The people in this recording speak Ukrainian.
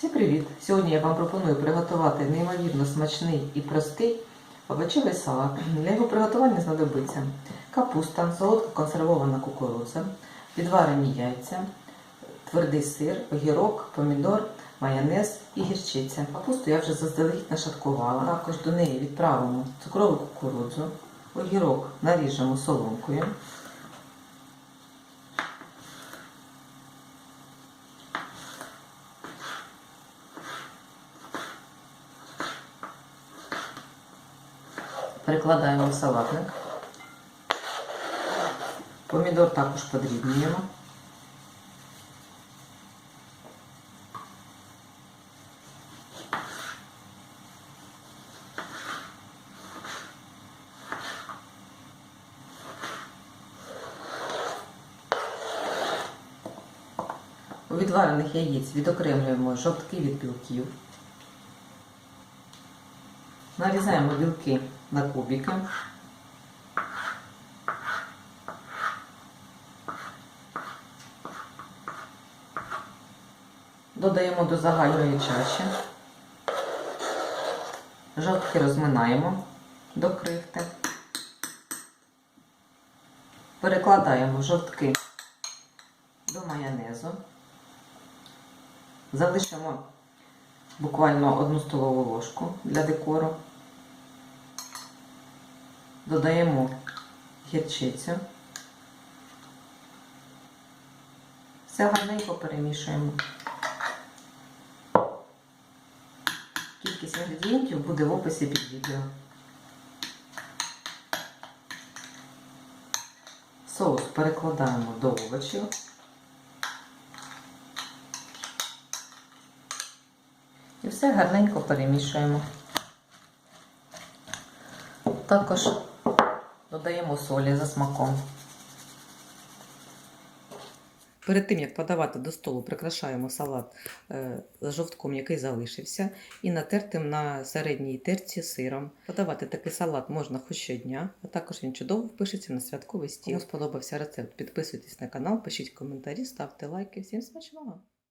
Всім привіт! Сьогодні я вам пропоную приготувати неймовірно смачний і простий овочевий салат. Для його приготування знадобиться капуста, солодко консервована кукурудза, відварені яйця, твердий сир, огірок, помідор, майонез і гірчиця. Капусту я вже заздалегідь нашаткувала. Також до неї відправимо цукрову кукурудзу, огірок наріжемо соломкою. Перекладаємо в салатник. Помідор також подрібнюємо. У відварених яєць відокремлюємо жовтки від білків. Нарізаємо білки на кубики. Додаємо до загальної чаші. Жовтки розминаємо до крихти. Перекладаємо жовтки до майонезу. Залишимо буквально одну столову ложку для декору. Додаємо гірчицю. Все гарненько перемішуємо. Кількість інгредієнтів буде в описі під відео. Соус перекладаємо до овочів. І все гарненько перемішуємо. Також додаємо солі за смаком. Перед тим, як подавати до столу, прикрашаємо салат е, жовтком, який залишився, і натертим на середній терці сиром. Подавати такий салат можна хоч щодня, а також він чудово впишеться на святковий стіл. Кому сподобався рецепт, підписуйтесь на канал, пишіть коментарі, ставте лайки. Всім смачного!